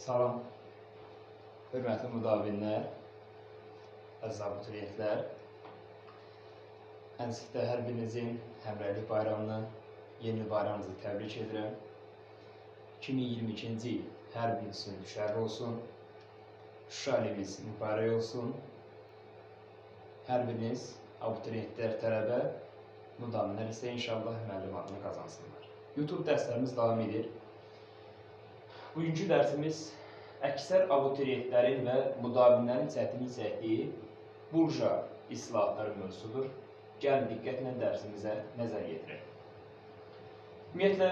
Salam, hörmətli müdavinlər, əziz abituriyentlər. Ənsikdə hər birinizin həmrəylik bayramını, yeni bayramınızı təbrik edirəm. 2022-ci il hər biriniz üçün düşərli olsun. Şuşa ilimiz mübarək olsun. Hər biriniz abituriyentlər, tələbə, müdavinlər isə inşallah müəllim adını qazansınlar. YouTube dərslərimiz davam edir. Bugünkü dərsimiz əksər abituriyentlərin və müdavinlərin çətinlik çəkdiyi burja islahatları mövzusudur. Gəlin diqqətlə dərsimizə nəzər yetirək. Ümumiyyətlə,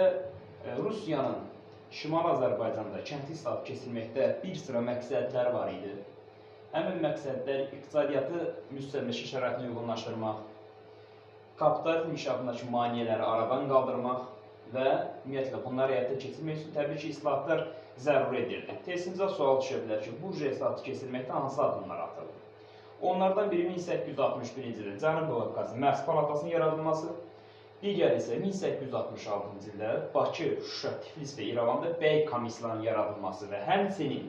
e, Rusiyanın Şimal Azərbaycanda kəndli islahat keçirməkdə bir sıra məqsədləri var idi. Həmin məqsədlər iqtisadiyyatı müstəmləkə şəraitinə uyğunlaşdırmaq, kapitalizm inkişafındakı maneələri aradan qaldırmaq və ümumiyyətlə bunları həyata keçirmək üçün təbii ki, islahatlar zəruri edirdi. Testimizə sual düşə bilər ki, burja islahatı keçirməkdə hansı addımlar atıldı? Onlardan biri 1861-ci ildə Cənubi Qafqazın Məhz Palatasının yaradılması, digəri isə 1866-cı ildə Bakı, Şuşa, Tiflis və İrəvanda bəy komissiyasının yaradılması və həmçinin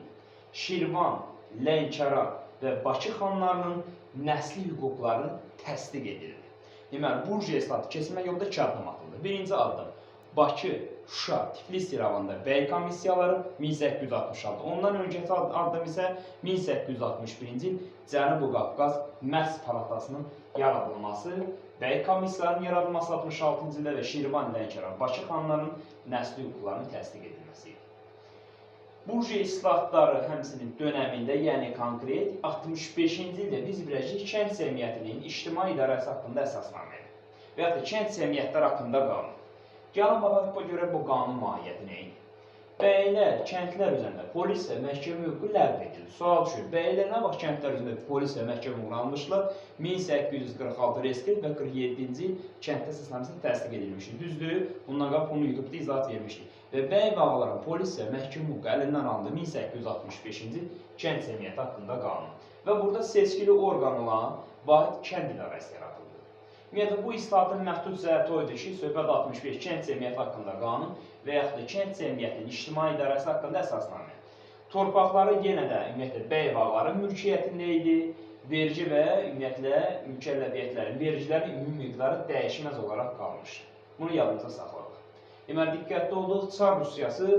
Şirvan, Lənkəran və Bakı xanlarının nəsli hüquqlarının təsdiq edildi. Deməli, burja islahatı keçirmək yolunda iki addım atıldı. Birinci addım Bakı, Şuşa, Tiflis İrəvanda bəy komissiyaları 1866. Ondan öncəki ad- addım isə 1861-ci il Cənubi Qafqaz Məhz Palatasının yaradılması, bəy komissiyalarının yaradılması 66-cı ildə və Şirvan, Lənkəran, Bakı xanlarının nəsli hüquqlarının təsdiq edilməsi idi. Burja islahatları həmçinin dönəmində, yəni konkret 65-ci ildə biz biləcəyik kənd cəmiyyətinin ictimai idarəsi haqqında əsasnamədir və ya da kənd cəmiyyətlər haqqında qanun. Gəlin baxaq bu görə bu qanun mahiyyəti nə idi? Bəylər, kəndlər üzərində polis və məhkəmə hüququ ləğv edildi. Sual düşür, bəylər nə vaxt kəndlər üzərində polis və məhkəmə hüququnu almışlar? 1846 reskrit və 47-ci il kənd əsasnaməsi təsdiq edilmişdi. Düzdür, bundan qabaq bunu YouTube-da izahat vermişdik. Və bəy və ağaların polis və məhkəmə hüququ əlindən alındı 1865-ci il kənd cəmiyyəti haqqında qanun. Və burada seçkili orqan olan vahid kənd idarəsi yaradıldı. Ümumiyyətlə bu islahatın məhdud cəhəti o idi ki, söhbət 65 kənd cəmiyyəti haqqında qanun və yaxud da kənd cəmiyyətinin ictimai idarəsi haqqında əsasnamə. Torpaqları yenə də ümumiyyətlə bəy və ağaların mülkiyyətində idi. Vergi və ümumiyyətlə mükəlləfiyyətlərin, vergilərin ümumi miqdarı dəyişməz olaraq qalmışdı. Bunu yadımızda saxladıq. Deməli diqqətli olduq, Çar Rusiyası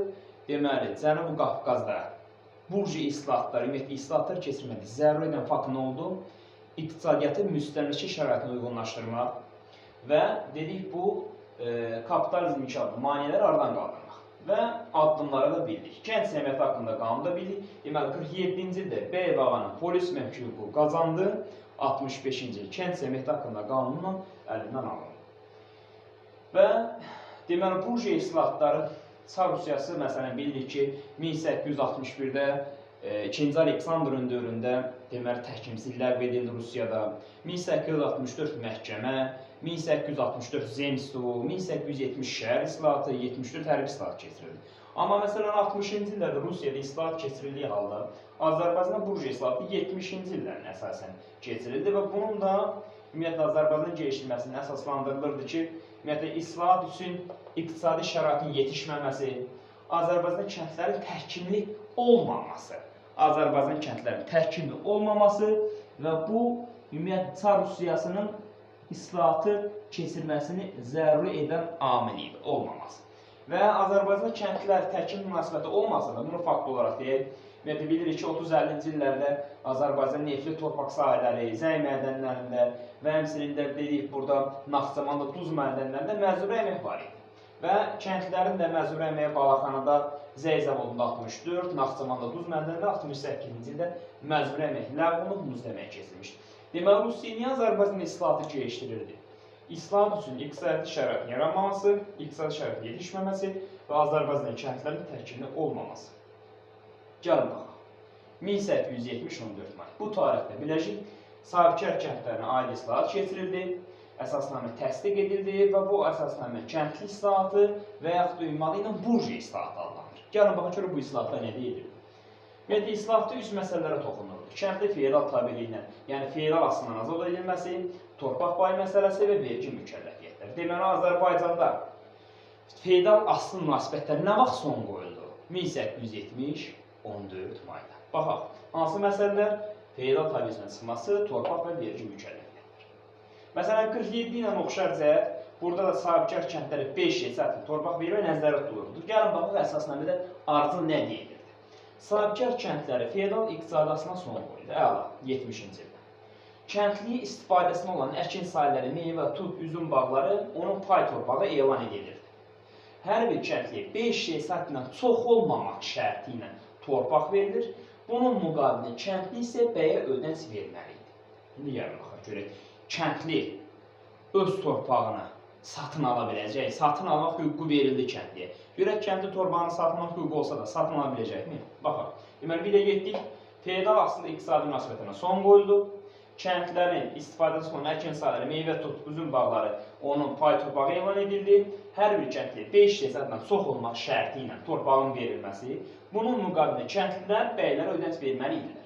deməli Cənubi Qafqazda burji islahatları, ümumiyyətlə islahatlar keçirmədə zəruri edən fakt nə oldu? İqtisadiyyatı müstəmləkə şəraitinə uyğunlaşdırmaq və dedik bu e, kapitalizm inkişafı maneələri aradan qaldırmaq və addımları da bildik. Kənd cəmiyyəti haqqında qanunu da bildik. Deməli 47-ci ildə bəy və ağanın polis məhkü hüququ qazandı. 65-ci il kənd cəmiyyəti haqqında qanunla əlindən alındı. Və deməli burja islahatları Çar Rusiyası məsələn bilirik ki 1861-də e, 2-ci Aleksandrın dövründə deməli təhkimsizlik ləğv edildi Rusiyada. 1864 məhkəmə, 1864 zemstvo, 1870 şəhər islahatı, 74 hərbi islahat keçirildi. Amma məsələn 60-cı illərdə Rusiyada islahat keçirildiyi halda Azərbaycanda burja islahatı 70-ci illərin əsasən keçirildi və bunun da ümumiyyətlə Azərbaycanın gəlişdirilməsinin əsaslandırılırdı ki, ümumiyyətlə islahat üçün iqtisadi şəraitin yetişməməsi, Azərbaycan kəndlərin təhkimli olmaması, Azərbaycan kəndlərinin təhkimli olmaması və bu ümumiyyətlə Çar Rusiyasının islahatı keçirməsini zəruri edən amil idi, olmaması. Və Azərbaycan kəndlər təhkim münasibəti olmasa da, bunu fakt olaraq deyək, ümumiyyətlə bilirik ki, 30-50-ci illərdə Azərbaycan neftli torpaq sahələri, zəy mədənlərində və həmçinin də dedik burada Naxçıvanda duz mədənlərində məzuri əmək var idi. Və kəndlərin də məzuri əməyi Balaxanada Zəy zavodunda 64, Naxçıvanda duz mədənində 68-ci ildə məzuri əmək ləğv olunub duz əmək keçirilmişdi. Deməli, Rusiya niyə Azərbaycan islahatı gəlişdirirdi? İslahat üçün iqtisadi şəraitin yaranmaması, iqtisadi şəraitin yetişməməsi və Azərbaycan kəndlərinin təhkimli olmaması. Gəlin baxaq. 1870-14 may. Bu tarixdə Biləcik sahibkar kəndlərinə aid islahat keçirildi, əsasnamə təsdiq edildi və bu əsasnamə kəndli islahatı və yaxud da ümumları ilə burja islahatı adlanır. Gəlin baxaq görə bu islahatlar nə deyildi? Ümumiyyətlə islahatda üç məsələlərə toxunulur. Kəndli feodal tabeliyi yəni feodal asılından azad edilməsi, torpaq payı məsələsi və vergi mükəlləfiyyətləri. Deməli Azərbaycanda feodal asıl münasibətlər nə vaxt son qoyuldu? 1870 14 mayda. Baxaq, hansı məsələlər? Feodal təbiəsinə çıxması, torpaq və vergi mükəlləfiyyətləri. Məsələn, 47 ilə oxşar cəhət, burada da sahibkar kəndlərə 5 hesablı torpaq və nəzərdə tutulurdu. Gəlin baxaq əsasında bir də ardıcıl nə deyilirdi? Sahibkar kəndləri feodal iqtisadasına son qoydu. Əla, 70-ci ildə. Kəndli istifadəsinə olan əkin sahələri, meyvə, tut, üzüm bağları onun pay torpağı elan edilirdi. Hər bir kəndliyə 5 hesabla çox olmamaq şərti ilə torpaq verilir. Bunun müqabilində kəndli isə bəyə ödənç verməli idi. İndi gəlin baxaq görək. Kəndli öz torpağını satın ala biləcək, satın almaq hüququ verildi kəndliyə. Görək kəndli torpağını satın almaq hüququ olsa da satın ala biləcəkmi? Baxaq. Deməli bir də getdik. Feodal asılı iqtisadi münasibətinə son qoyuldu. Kəndlərin istifadəsi olan əkin sahələri, meyvə tut, üzüm bağları onun pay torpağı elan edildi. Hər bir kəndliyə 5 hesabla çox olmaq şərti ilə torpağın verilməsi, bunun müqabilində kəndlilər bəylərə ödənç verməli idilər.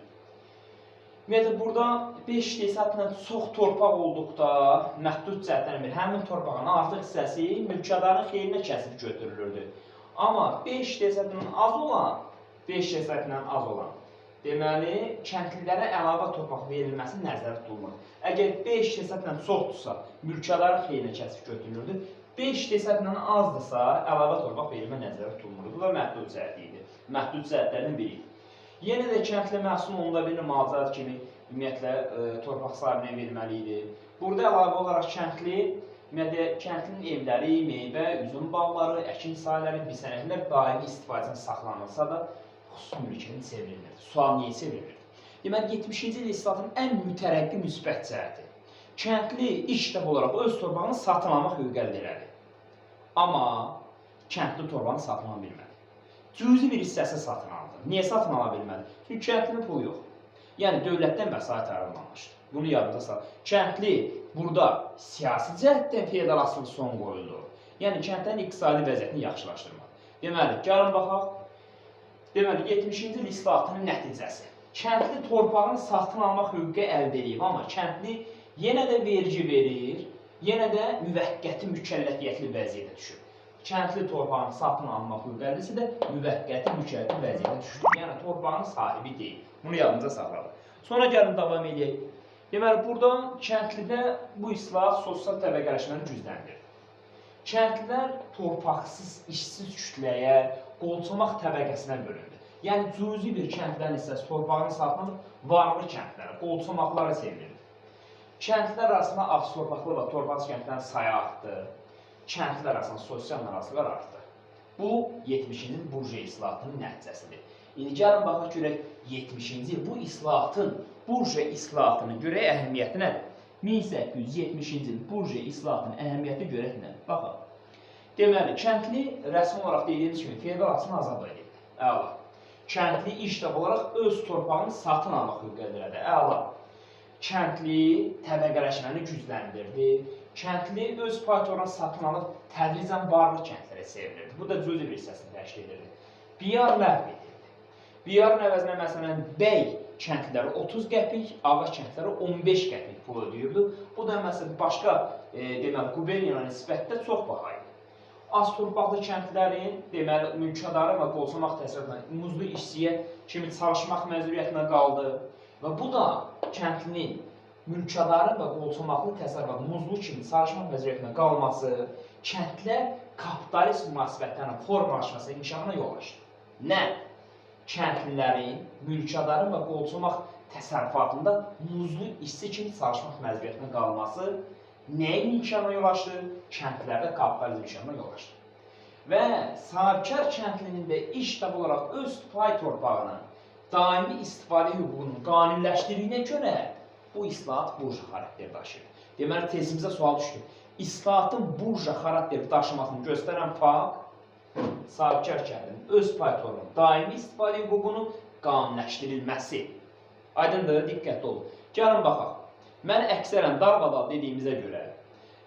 Ümumiyyətlə burada 5 hesabla çox torpaq olduqda məhdud cəhətdən bir həmin torpağın artıq hissəsi mülkədarın xeyrinə kəsib götürülürdü. Amma 5 hesabla az olan, 5 hesabla az olan Deməli, kəndlilərə əlavə torpaq verilməsi nəzərdə tutulmalı. Əgər 5 hesabla çoxdursa, mülkədarın xeyrinə kəsib götürülürdü. 5 hesabla azdırsa, əlavə torpaq verilmə nəzərdə tutulmurdu. Bu da məhdud cəhət idi. Məhdud cəhətlərdən biri idi. Yenə də kəndli məhsul onda bir müalicət kimi ümumiyyətlə ə, torpaq sahibinə verilməli idi. Burada əlavə olaraq kəndli ümumiyyətlə kəndlinin evləri, meyvə, üzüm bağları, əkin sahələri, bisənətlər daimi istifadəsinə saxlanılsa da xüsusi mülkiyyətin çevrilmirdi. Sual niyə çevrilmirdi? Deməli 70-ci il islahatın ən mütərəqqi müsbət cəhəti. Kəndli ilk dəfə olaraq öz torpağını satın almaq hüququ əldə elədi. Amma kəndli torpağını satın ala bilmədi. Cüzi bir hissəsi satın. Niyə satın ala bilmədi? Çünki kəndlinin pulu yox. Yəni dövlətdən vəsait ayrılmamışdı. Bunu yadında sal. Kəndli burada siyasi cəhətdən asılı son qoyuldu. Yəni kəndlərin iqtisadi vəziyyətini yaxşılaşdırmaq. Deməli, gəlin baxaq. Deməli, 70-ci il islahatının nəticəsi. Kəndli torpağını satın almaq hüququ əldə edib, amma kəndli yenə də vergi verir, yenə də müvəqqəti mükəlləfiyyətli vəziyyətə düşür. Kəndli torpağını satın almaq etsə də müvəqqəti mükəlləfi vəziyyətə düşür. Yəni torpağın sahibi deyil. Bunu yadınıza saxlayın. Sonra gəlin davam edək. Deməli, burada kəndlidə bu islahat sosial təbəqələşməni gücləndirir. Kəndlilər torpaqsız, işsiz kütləyə, qolçomaq təbəqəsinə bölündü. Yəni cüzi bir kəndlərin hissəsi torpağını satın varlı kəndlərə, qolçomaqlara çevrildi. Kəndlilər arasında ağ torpaqlı və torpaqsız kəndlərin sayı artdı. Kəndlilər arasında sosial narazılıqlar artdı. Bu 70-ci il burja islahatının nəticəsidir. İndi gəlin baxaq görək 70-ci il bu islahatın, burja islahatının görək əhəmiyyəti nədir? 1870-ci il burja islahatının əhəmiyyəti görək nədir? Baxaq. Deməli, kəndli rəsmi olaraq dediyimiz kimi feodal asını azad edildi. Əla. Kəndli iş dəb olaraq öz torpağını satın almaq hüququ əldə elədi. Əla. Kəndli təbəqələşməni gücləndirdi. Kəndli öz paytorunu satın alıb tədricən varlı kəndlərə çevrilirdi. Bu da cüzi bir hissəsini təşkil edirdi. Biyar ləğv edildi. Biyarın əvəzinə məsələn bəy kəndliləri 30 qəpik, ağa kəndliləri 15 qəpik pul ödəyirdi. Bu da məsələn başqa e, deməli quberniyalara nisbətdə çox baha idi. Az torpaqlı kəndlərin deməli mülkədarı və qolçomaq təsərrüfatına muzlu işçiyə kimi çalışmaq məcburiyyətinə qaldı və bu da kəndlinin mülkədarı və qolçomaqlı təsərrüfatı muzlu kimi çalışmaq məcburiyyətinə qalması kəndlər kapitalist münasibətlərin formalaşmasına inkişafına yol açdı. Nə? Kəndlilərin mülkədarı və qolçomaq təsərrüfatında muzlu işçi kimi çalışmaq məcburiyyətinə qalması nəyin inkişafına yol açdı? Kəndlərdə kapitalizm inkişafına yol açdı. Və sahibkar kəndlinin də iş dəb olaraq öz pay torpağının daimi istifadə hüququnun qanuniləşdirdiyinə görə bu islahat burja xarakteri daşıyır. Deməli, tezimizə sual düşdü. İslahatın burja xarakteri daşımasını göstərən fakt sahibkar kəndlinin öz pay torpağının daimi istifadə hüququnun qanuniləşdirilməsi. Aydındır, diqqətli olun. Gəlin baxaq. Mən əksərən darvadal dediyimizə görə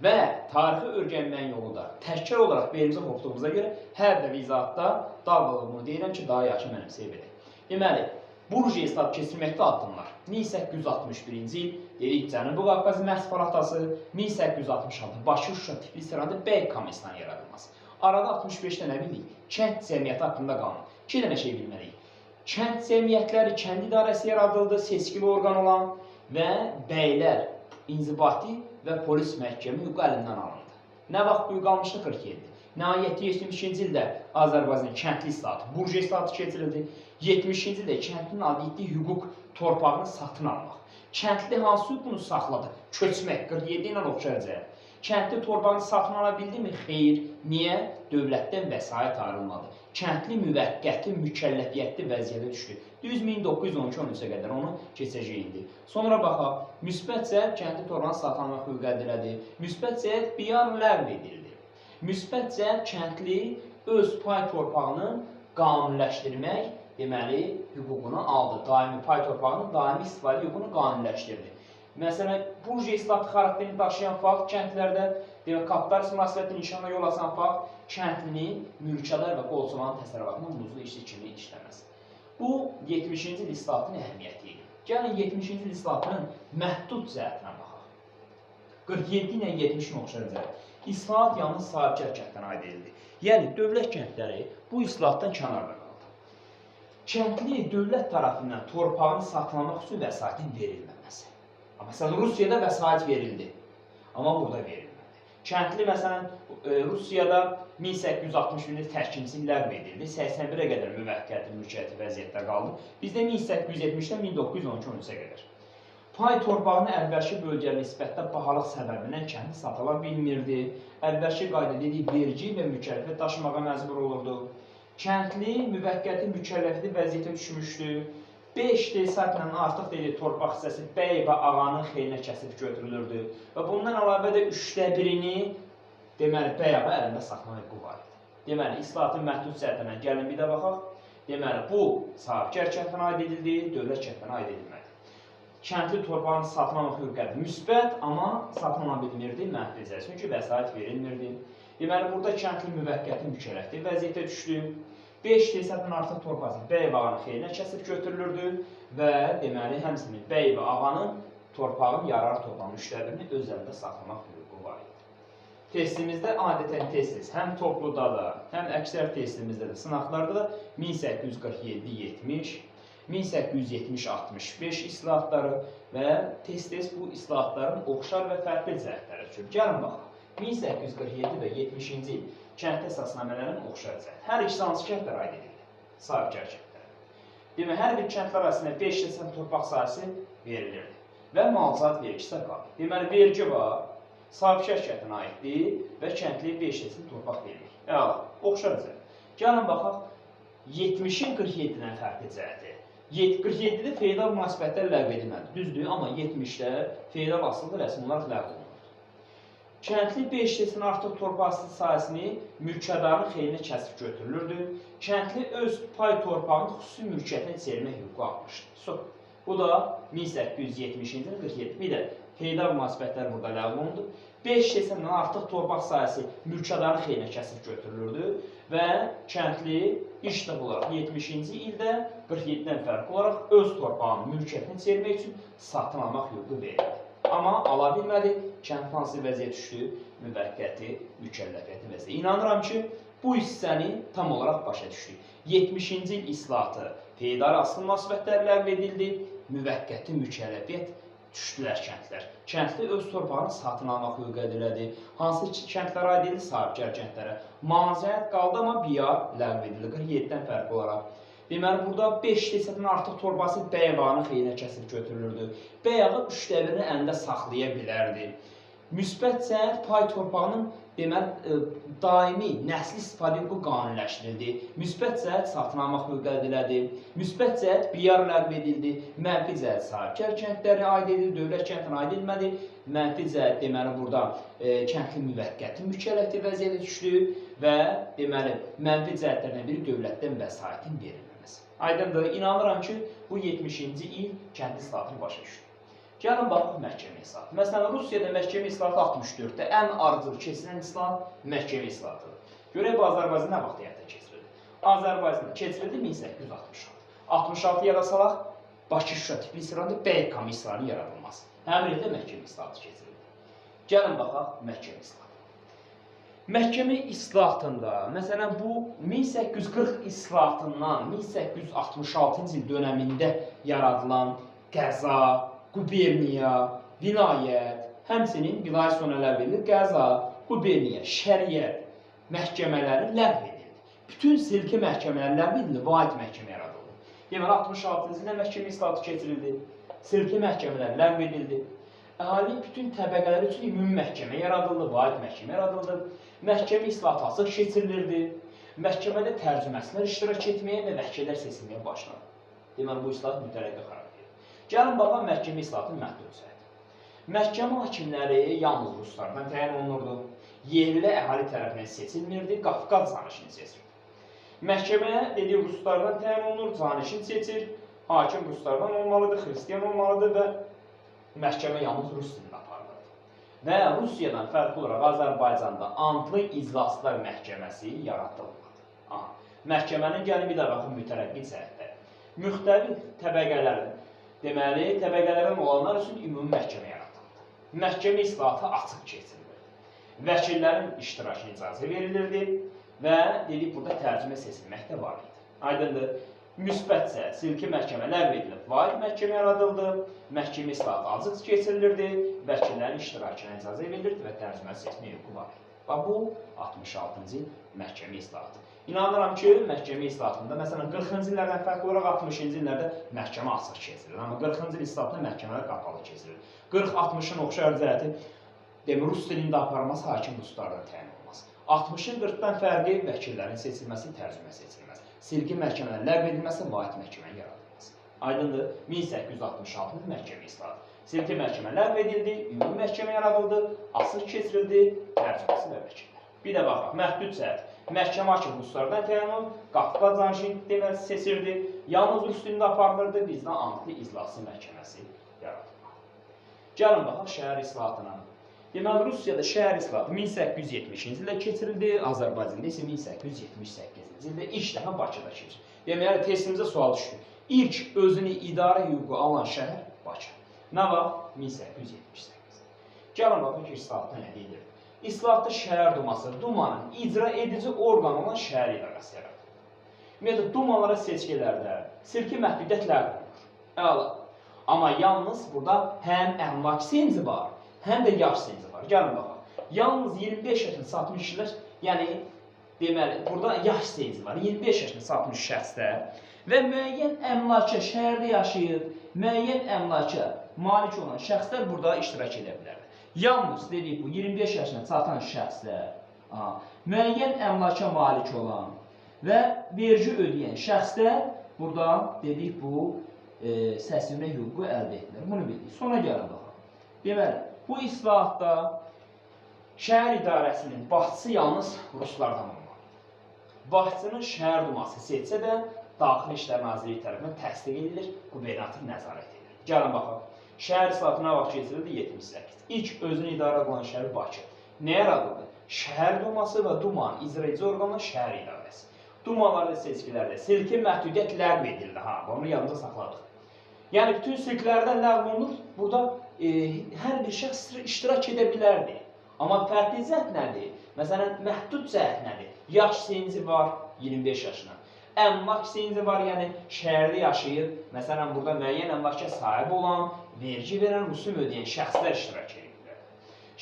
və tarixi öyrənməyin yolu da təkrar olaraq beynimizə hopduğumuza görə hər dəfə izahatda bunu deyirəm ki, daha yaxşı mənimsəyə bilək. Deməli, Burja hesab keçirməkdə addımlar. 1861-ci il dedik Cənubi Qafqaz məhz palatası, 1866 Bakı Şuşa Tiflis İranda bəy komissiyasının yaradılması. Arada 65-də nə bildik? Kənd cəmiyyəti haqqında qanun. İki dənə şey bilməliyik. Kənd cəmiyyətləri, kənd idarəsi yaradıldı, seçkili orqan olan və bəylər, inzibati və polis məhkəmi hüququ əlindən alındı. Nə vaxt bu hüquq almışdı? 47. Nəhayətdə 72-ci ildə Azərbaycan kəndli islahatı, burjuva islahatı keçirildi. 70-ci ildə kəndlinin əldə etdiyi hüquq torpağını satın almaq. Kəndli hansı hüququnu saxladı? Köçmək 47 ilə oxşayacaq. Kəndli torpağını satın ala bildimi? Xeyr. Niyə? Dövlətdən vəsait ayrılmadı. Kəndli müvəqqəti, mükəlləfiyyətli vəziyyətə düşdü. Düz 1912-13-ə qədər onu keçəcəkdi. Sonra baxaq, müsbət cəhət kəndli torpağını satın almaq hüququ əldə elədi. Müsbət cəhət biyar ləğv edildi. Müsbət cəhət kəndli öz pay torpağını qanuniləşdirmək, deməli, hüququnu aldı. Daimi pay torpağının daimi istifadə hüququnu qanuniləşdirdi. Məsələn, burjuva islahatı xarakterini daşıyan fakt kəndlərdə demək, kapitalist münasibətin inşana yol açan fakt kəndlinin mülkədar və qolçuların təsərrüfatının muzlu işçi kimi işləməsi. Bu 70-ci il islahatının əhəmiyyəti idi. Gəlin 70-ci il islahatının məhdud cəhətinə baxaq. 47 ilə 70-in oxşaracaq. İslahat yalnız sahibkar kənddən aid edildi. Yəni dövlət kəndləri bu islahatdan kənarda qaldı. Kəndli dövlət tərəfindən torpağını saxlamaq üçün vəsaitin verilməməsi. Məsələn, Rusiyada vəsait verildi. Amma burada verilmədi. Kəndli məsələn e, Rusiyada 1861-ci il tərkimçi ləğv edildi. 81-ə qədər müvəqqəti mülkiyyəti vəziyyətdə qaldı. Bizdə 1870-dən 1912-13-ə qədər. Pay torpağını əvvəlki bölgəyə nisbətdə bahalıq səbəbindən kəndi satıla bilmirdi. Əvvəlki qayda dediyi vergi və mükəlləfiyyət daşımağa məcbur olurdu. Kəndli müvəqqəti mükəlləfli vəziyyətə düşmüşdü. 5 desatla artıq dedi torpaq hissəsi bəy və ağanın xeyrinə kəsib götürülürdü və bundan əlavə də üçdə birini deməli bəy ağa əlində saxlama hüququ var idi. Deməli islahatın məhdud cəhdindən gəlin bir də baxaq. Deməli bu sahibkar kəndinə aid edildi, dövlət kəndinə aid edilmədi. Kəndli torpağını satın almaq hüququ müsbət, amma satın ala bilmirdi cəhdi, çünki vəsait verilmirdi. Deməli burada kəndli müvəqqəti mükəlləfli vəziyyətə düşdü. 5 desatdan artıq torpaq bəy və ağanın xeyrinə kəsib götürülürdü və deməli həmçinin bəy və ağanın torpağın yarar torpağın üçdə birini öz əlində saxlamaq hüququ var idi. Testimizdə adətən tez-tez həm topluda da, həm əksər testimizdə də sınaqlarda da 1847-70, 1870-65 islahatları və tez-tez bu islahatların oxşar və fərqli cəhətləri üçün. Gəlin baxaq. 1847 və 70-ci il kənd əsasnamələrinin oxşar cəhət. Hər ikisi hansı kəndlərə aid edilir? Sahibkar kəndlərə. Demək, hər bir kənd arasında 5 desən torpaq sahəsi verilirdi və malcat vergisi də qalır. Deməli, vergi var, sahibkar kəndinə aiddir və kəndli 5 desən torpaq verilir. Əla, oxşar cəhət. Gəlin baxaq, 70-in 47-dən fərqli cəhəti. 47-də feodal münasibətlər ləğv edilmədi, düzdür, amma 70-də feodal asıllı rəsmi olaraq ləğv olunur. Kəndli 5 desin artıq torpaq sahəsini mülkədarın xeyrinə kəsib götürülürdü. Kəndli öz pay torpağını xüsusi mülkiyyətinə çevirmək hüququ almışdı. So, bu da 1870-ci il 47. Bir də feodal münasibətlər burada ləğv olundu. 5 desəndən artıq torpaq sahəsi mülkədarın xeyrinə kəsib götürülürdü və kəndli iş də olaraq 70-ci ildə 47-dən fərqli olaraq öz torpağını mülkiyyətinə çevirmək üçün satın almaq hüququ verildi. Amma ala bilmədi, kənd hansı vəziyyət düşdü, müvəqqəti, mükəlləfiyyəti vəziyyəti. İnanıram ki, bu hissəni tam olaraq başa düşdük. 70-ci il islahatı, feodal asılı münasibətlər ləğv edildi, müvəqqəti mükəlləfiyyət düşdülər kəndlər. Kəndli öz torpağını satın almaq hüququ əldə elədi. Hansı ki, kəndlərə aid edildi sahibkar kəndlərə. Mazəət qaldı, amma biyar ləğv edildi 47-dən fərqli olaraq. Deməli, burada 5 desədən artıq torbası bəyağının xeyrinə kəsib götürülürdü. Bəyağı üçdə birini əlində saxlaya bilərdi. Müsbət cəhət pay torpağının deməli e, daimi nəsli istifadə hüququ qanuniləşdirildi. Müsbət cəhət satın almaq elədi. Müsbət cəhət biyar ləğv edildi. Mənfi cəhət sahibkar kəndlərinə aid edildi, dövlət kəndinə aid edilmədi. Mənfi cəhət deməli burada e, kəndli müvəqqəti mükəlləfli vəziyyətə düşdü və deməli mənfi cəhətlərdən biri dövlətdən vəsaitin verilməməsi. Aydındır, inanıram ki, bu 70-ci il kəndi islahatını başa düşdü. Gəlin baxaq məhkəmə islahatı. Məsələn, Rusiyada məhkəmə islahatı 64-də ən ardıcıl keçirilən islahat məhkəmə islahatıdır. Görək bu Azərbaycan nə vaxt həyata keçirildi? Azərbaycanda keçirildi 1866. 66 yada salaq Bakı Şuşa tipli islahatı bəy komissiyalarının yaradılması. Həmin ildə məhkəmə islahatı keçirildi. Gəlin baxaq məhkəmə islahatı. Məhkəmə islahatında, məsələn bu 1840 islahatından 1866-cı il dövründə yaradılan qəza, quberniya, vilayət, həmçinin vilayət sonra ləğv edilir, qəza, quberniya, şəriət məhkəmələri ləğv edildi. Bütün silki məhkəmələr ləğv edildi, vahid məhkəmə yaradıldı. Deməli 66-cı ildə məhkəmə islahatı keçirildi. Silki məhkəmələr ləğv edildi. Əhali bütün təbəqələri üçün ümumi məhkəmə yaradıldı, vahid məhkəmə yaradıldı. Məhkəmə islahatı açıq keçirilirdi. Məhkəmədə tərcüməçilər iştirak etməyə və vəkillər seçilməyə başladı. Deməli bu islahat mütərəqqi xarakterli. Gəlin baxaq məhkəmə islahatının məhdud cəhəti. Məhkəmə hakimləri yalnız ruslardan təyin olunurdu. Yerli əhali tərəfindən seçilmirdi, Qafqaz canişini seçirdi. Məhkəməyə dedi ruslardan təyin olunur, canişin seçir, hakim ruslardan olmalıdır, xristiyan olmalıdır və məhkəmə yalnız rus dilində aparılırdı. Və Rusiyadan fərqli olaraq Azərbaycanda antlı iclaslar məhkəməsi yaradılmadı. Aha. Məhkəmənin gəlin bir də baxın mütərəqqi cəhətləri. Müxtəlif təbəqələrin, deməli, təbəqələrdən olanlar üçün ümumi məhkəmə yaradıldı. Məhkəmə islahatı açıq keçirilirdi. Vəkillərin iştirakına icazə verilirdi və dedik burada tərcümə seçilmək də var idi. Aydındır. Müsbətcə silki məhkəmə ləğv edilib, vahid məhkəmə yaradıldı, məhkəmə islahatı açıq keçirilirdi, vəkillərin iştirakına icazə verilirdi və tərcümə seçmə hüququ var idi. Və bu 66-cı il məhkəmə islahatı. İnanıram ki, məhkəmə islahatında məsələn 40-cı illərdən fərqli olaraq 60-cı illərdə məhkəmə açıq keçirilir. Amma 40-cı il islahatında məhkəmələr qapalı keçirilir. 40-60-ın oxşar cəhəti demir rus dilində aparılması hakim ruslardan təyin olmaz. 60-ın 40-dan fərqi vəkillərin seçilməsi, tərcümə seçilməsi. Silki məhkəmənin ləğv edilməsi, vahid məhkəmənin yaradılması. Aydındır. 1866 məhkəmə islahatı. Silki məhkəmə ləğv edildi, ümumi məhkəmə yaradıldı, asır keçirildi, tərcüməsi və vəkillər. Bir də baxaq, məhdud cəhət. Məhkəmə hakim ruslardan təyin olunur, Qafqaz canişin deməli seçirdi, yalnız dilində aparılırdı, bizdən antlı iclası məhkəməsi yaradılmalı. Gəlin baxaq şəhər islahatına. Deməli Rusiyada şəhər islahatı 1870-ci ildə keçirildi, Azərbaycanda isə 1878-ci ildə ilk dəfə Bakıda keçirildi. Deməli testimizə sual düşdü. İlk özünü idarə hüququ alan şəhər Bakı. Nə vaxt? 1878. Gəlin baxaq ki, islahatda nə deyilir? İslahatda şəhər duması, dumanın icra edici orqanı olan şəhər idarəsi yaradılır. Ümumiyyətlə dumalara seçkilərdə silki məhdudiyyət ləğv olunur. Əla. Amma yalnız burada həm əmlak senci var, həm də yaş senci var. Gəlin baxaq. Yalnız 25 yaşını çatmış kişilər, yəni deməli, burada yaş senci var. 25 yaşını çatmış şəxslər və müəyyən əmlaka şəhərdə yaşayır, müəyyən əmlaka malik olan şəxslər burada iştirak edə bilər. Yalnız dedik bu 25 yaşına çatan şəxslər, aha, müəyyən əmlaka malik olan və vergi ödəyən şəxslər burada dedik bu e, səsvermə hüququ əldə edilir. Bunu bildik. Sonra gəlin baxaq. Deməli, bu islahatda şəhər idarəsinin başçısı yalnız ruslardan olmalıdır. Başçının şəhər duması seçsə də Daxili İşlər Nazirliyi tərəfindən təsdiq edilir, qubernator nəzarət edir. Gəlin baxaq. Şəhər islahatına vaxt keçirildi 78. İlk özünü idarə edən şəhər Bakı. Nə yaradıldı? Şəhər duması və dumanın icra edici orqanı şəhər idarəsi. Dumalarda seçkilərdə silki məhdudiyyət ləğv edildi. Ha, bunu yadımıza saxladıq. Yəni bütün silklərdən ləğv olunur. Burada e, hər bir şəxs iştirak edə bilərdi. Amma fərqli cəhət nədir? Məsələn, məhdud cəhət nədir? Yaş senci var 25 yaşına. Əmlak senci var, yəni şəhərdə yaşayır. Məsələn, burada müəyyən əmlaka sahib olan, vergi verən, rüsum ödəyən şəxslər iştirak edirlər.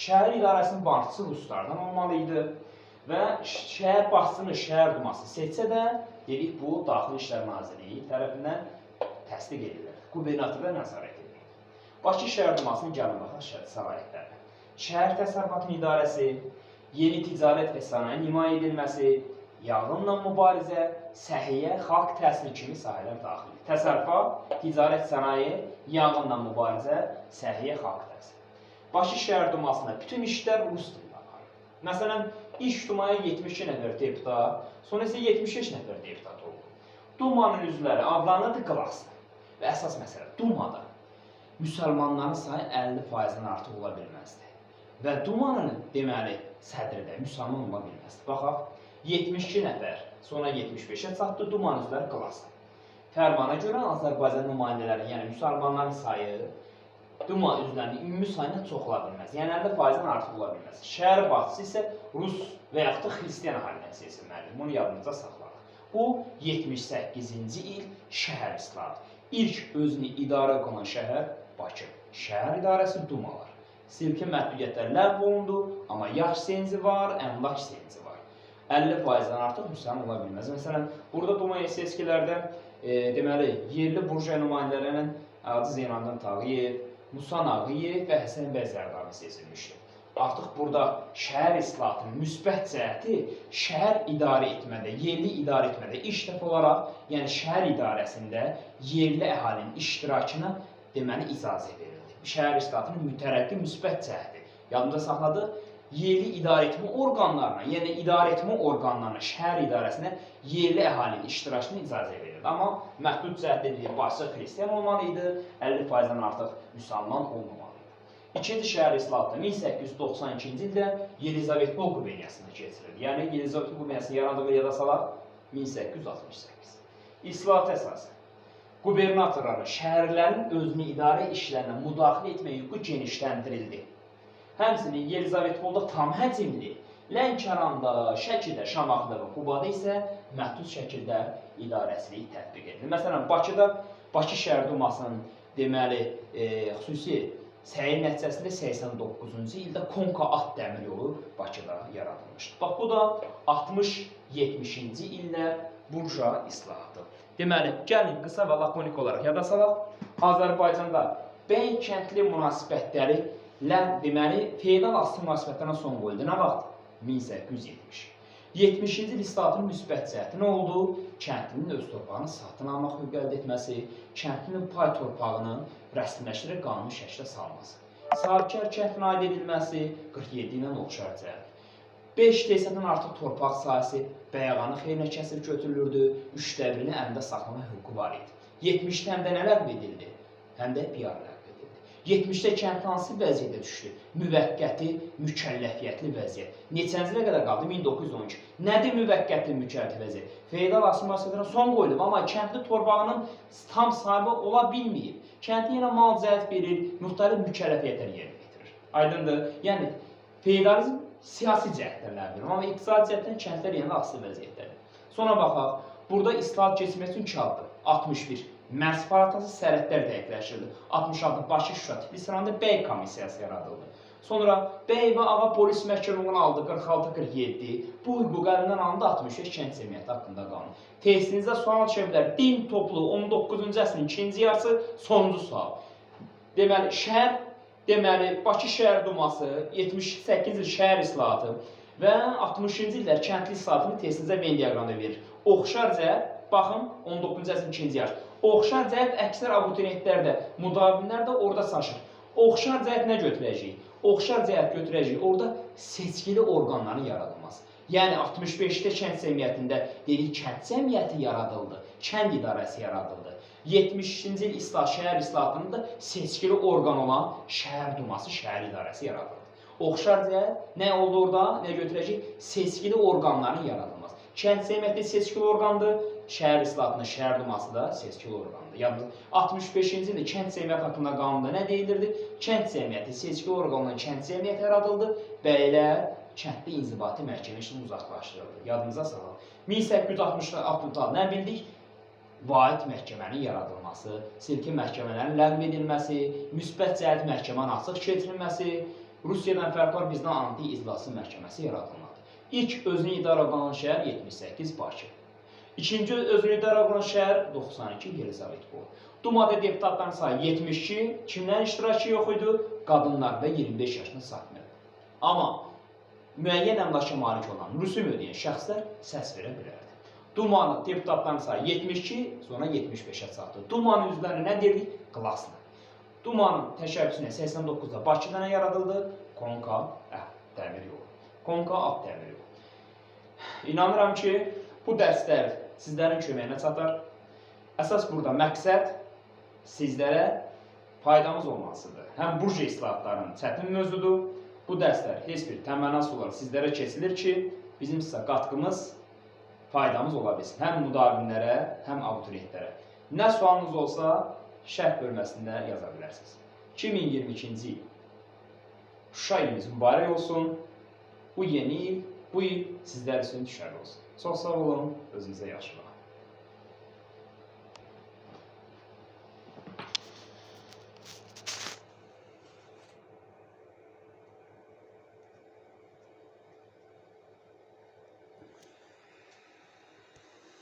Şəhər idarəsinin başçısı ruslardan olmalı idi və şəhər başçısını şəhər duması seçsə də, dedik bu Daxili İşlər Nazirliyi tərəfindən təsdiq edilir. Qubernatorlar nəzarət edir. Bakı şəhər dumasının gəlin baxaq səlahiyyətləri. Şəhər təsərrüfatının idarəsi, yeni ticarət və sənaye himayə edilməsi, yanğınla mübarizə, səhiyyə, xalq təhsili kimi sahələr daxildir. Təsərrüfat, ticarət, sənaye, yanğınla mübarizə, səhiyyə, xalq təhsili. Bakı şəhər dumasında bütün işlər rus dilində aparılır. Məsələn, ilk dumaya 72 nəfər deputat, sonra isə 75 nəfər deputat oldu. Dumanın üzvləri adlanırdı klasla. Və əsas məsələ, Dumada müsəlmanların sayı 50%-dən artıq ola bilməzdi. Və Dumanın deməli sədri də müsəlman ola bilməzdi. Baxaq, 72 nəfər, sonra 75-ə çatdı Duman üzvləri klasla. Fərmana görə Azərbaycan nümayəndələri, yəni müsəlmanların sayı Duma üzvlərinin ümumi sayına çoxala bilməz. Yəni 50%-dən artıq ola bilməz. Şəhər başçısı isə rus və yaxud da xristian əhalindən seçilməlidir. Bunu yadınızda saxlayın. Bu 78-ci il şəhər islahatı. İlk özünü idarə qılan şəhər Bakı. Şəhər idarəsi Dumalar. Silki məhdudiyyətlər ləğv olundu, amma yaş senzi var, əmlak senzi var. 50%-dən artıq müsəlman ola bilməz. Məsələn, burada Duma SSK-lərdə e, deməli, yerli burjuwa nümayəndələrinin Adı Zeynalabdin Tağıyev, Musa Nağıyev və Həsən bəy Zərdabi seçilmişdir. Artıq burada şəhər islahatının müsbət cəhəti şəhər idarə etmədə, yerli idarə etmədə dəfə olaraq, yəni şəhər idarəsində yerli əhalinin iştirakına deməli icazə verildi. Şəhər islahatının mütərəqqi müsbət cəhəti. Yadımda saxladı. Yerli idarəetmə orqanlarına, yəni idarəetmə orqanlarına, şəhər idarəsinə yerli əhalinin iştirakına icazə verildi. Amma məhdud cəhətdə başçı xristian olmalı idi, 50%-dən artıq müsəlman olmamalı idi. İkinci şəhər islahatı 1892-ci ildə Yelizavetpol quberniyasında keçirildi. Yəni Yelizavetpol quberniyasını yaradığı yada salaq 1868. İslahat əsasən qubernatorların şəhərlərin özünü idarə işlərinə müdaxilə etmə hüququ genişləndirildi. Həmçinin Yelizavetpolda tam həcmli, Lənkəranda, Şəkidə, Şamaxıda və Qubada isə məhdud şəkildə idarəçilik tətbiq edilir. Məsələn, Bakıda Bakı şəhər dumasının deməli e, xüsusi səyi nəticəsində 89-cu ildə Konka at dəmir yolu Bakıda yaradılmışdı. Bax bu da 60-70-ci illər burja islahatı. Deməli, gəlin qısa və lakonik olaraq yada salaq. Azərbaycanda bəy kəndli münasibətləri lə deməli feodal asılı münasibətlərinə son qoyuldu. Nə vaxt? 1870. 70-ci il müsbət cəhəti nə oldu? Kəndlinin öz torpağını satın almaq hüququ əldə etməsi, kəndlinin pay torpağını rəsmiləşdirib qanuni şəklə salması. Sahibkar kəndinə aid edilməsi 47 ilə oxşar cəhət. 5 desətdən artıq torpaq sahəsi bəyağanın xeyrinə kəsib götürülürdü, üçdə birini əlində saxlama hüququ var idi. 70-də həm də nə ləğv edildi? Həm də edildi. 70-də kənd hansı vəziyyətə düşdü? Müvəqqəti, mükəlləfiyyətli vəziyyət. Neçənci ilə qədər qaldı? 1912. Nədir müvəqqəti, mükəlləfi vəziyyət? Feodal assimiliyasiyasına son qoyulub, amma kəndli torpağının tam sahibi ola bilməyib. Kəndi yenə mal cəhət verir, müxtəlif mükəlləfiyyətlər yerinə yetirir. Aydındır? Yəni feodalizm siyasi cəhətdən edilir, amma iqtisadi cəhətdən kəndlər yenə asılı vəziyyətdədir. Sonra baxaq, burada islahat keçmək üçün iki addır. 61. Mərz palatası sərhədlər dəqiqləşdirildi. 66. Bakı Şuşa Tiflis rayonunda bəy komissiyası yaradıldı. Sonra bəy və ağa polis məhkəməsinin aldı 46-47. Bu hüquq əlindən alındı 65 kənd cəmiyyəti haqqında qanun. Testinizdə sual bilər. Din toplu 19-cu əsrin ikinci yarısı sonuncu sual. Deməli, şəhər Deməli, Bakı şəhər duması, 78 il şəhər islahatı və 60-cı illər kəndli islahatını testinizə Venn verir. Oxşar cəhət, baxın, 19-cu əsrin ikinci yarısı. Oxşar cəhət əksər abituriyentlərdə, müdavimlər də orada saşır. Oxşar cəhət nə götürəcəyik? Oxşar cəhət götürəcəyik, orada seçkili orqanların yaradılması. Yəni 65-də kənd cəmiyyətində dedik kənd cəmiyyəti yaradıldı, kənd idarəsi yaradıldı. 70-ci il islah, şəhər islahatında seçkili orqan olan şəhər duması, şəhər idarəsi yaradıldı. Oxşar cəhət nə oldu orada? Nə götürəcək? Seçkili orqanların yaradılması. Kənd cəmiyyəti seçkili orqandır, şəhər islahatında şəhər duması da seçkili orqandır. Yalnız 65-ci ildə kənd cəmiyyəti haqqında qanunda nə deyilirdi? Kənd cəmiyyəti seçkili orqanla kənd cəmiyyəti yaradıldı. Bəylər kəndli inzibati məhkəmə işini uzaqlaşdırıldı. Yadınıza salın. 1860-da nə bildik? vahid məhkəmənin yaradılması, silki məhkəmələrin ləğv edilməsi, müsbət cəhət məhkəmənin açıq keçirilməsi, Rusiyadan fərqli olaraq bizdən anti-iclası məhkəməsi yaradılmadı. İlk özünü idarə olunan şəhər 78 Bakı. İkinci özünü idarə olunan şəhər 92 Yelizavetpol. Dumada deputatların sayı 72, kimlərin iştirakı yox idi? Qadınlar və 25 yaşlı sakmir. Amma müəyyən əmlaka malik olan rüsum ödəyən şəxslər səs verə bilərdi. Dumanın deputatların sayı 72, sonra 75-ə çatdı. Dumanın üzvləri nə dedik? Klaslı. Dumanın təşəbbüsünə 89-da Bakıda nə yaradıldı? Konka ə, dəmir yolu. Konka at dəmir yolu. İnanıram ki, bu dərslər sizlərin köməyinə çatar. Əsas burada məqsəd sizlərə faydamız olmasıdır. Həm burja islahatlarının çətin mövzudur. Bu dərslər heç bir təmənnəs olaraq sizlərə keçilir ki, bizim sizə qatqımız faydamız ola bilsin. Həm müdavimlərə, həm abituriyentlərə. Nə sualınız olsa şərh bölməsində yaza bilərsiniz. 2022-ci il Şuşa ilimiz mübarək olsun. Bu yeni il, bu il sizlər üçün düşərli olsun. Çox sağ olun, özünüzə yaxşı baxın.